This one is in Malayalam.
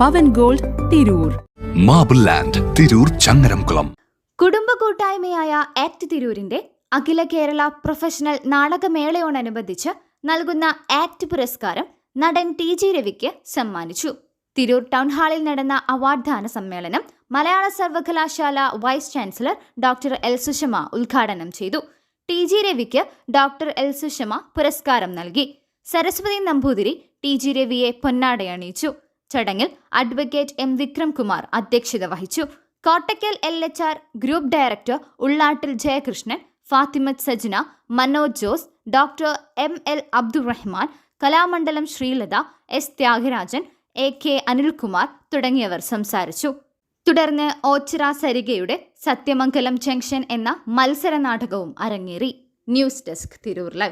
Pavan gold Tirur. Marble land Tirur Changaramkulam. കുടുംബ കൂട്ടായ്മയായ ആക്ട് തിരൂരിന്റെ അഖില കേരള പ്രൊഫഷണൽ നാടകമേളയോടനുബന്ധിച്ച് നൽകുന്ന ആക്ട് പുരസ്കാരം നടൻ ടി ജി രവിക്ക് സമ്മാനിച്ചു. തിരൂർ ടൗൺ ഹാളിൽ നടന്ന അവാർഡ് ദാന സമ്മേളനം മലയാള സർവകലാശാല vice chancellor doctor L Sushama ഉദ്ഘാടനം ചെയ്തു. ടി ജി രവിക്ക് ഡോക്ടർ എൽ സുഷമ പുരസ്കാരം നൽകി. സരസ്വതി നമ്പൂതിരി ടി ജി രവിയെ പൊന്നാടയണിയിച്ചു ചടങ്ങിൽ അഡ്വക്കേറ്റ് എം വിക്രം കുമാർ അധ്യക്ഷത വഹിച്ചു. Kottakkal L H R group director Ullattil Jayakrishnan Fathimath Sajna Manoj Jose doctor M L Abdurahman Kalamandalam Sreelatha S Thyagarajan A K Anilkumar തുടങ്ങിയവർ സംസാരിച്ചു. തുടർന്ന് ഓച്ചിറ സരികയുടെ സത്യമംഗലം ജംഗ്ഷൻ എന്ന മത്സര നാടകവും അരങ്ങേറി. News desk Tirur live.